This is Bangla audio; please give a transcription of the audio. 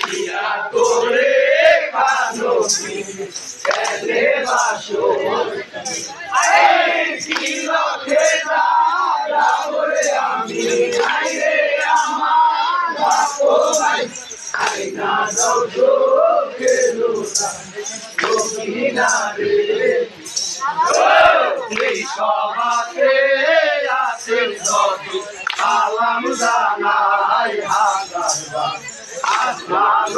বিয়া করে কানো কেলে বাসো। কি লক্ষে তারা বলে আমি আইরে আমার বাপো ভাই আইনা দাও চোখে লোটা সকিনা রে এই সভাতে আছেন যত সালাম জানাই হাজার Mas.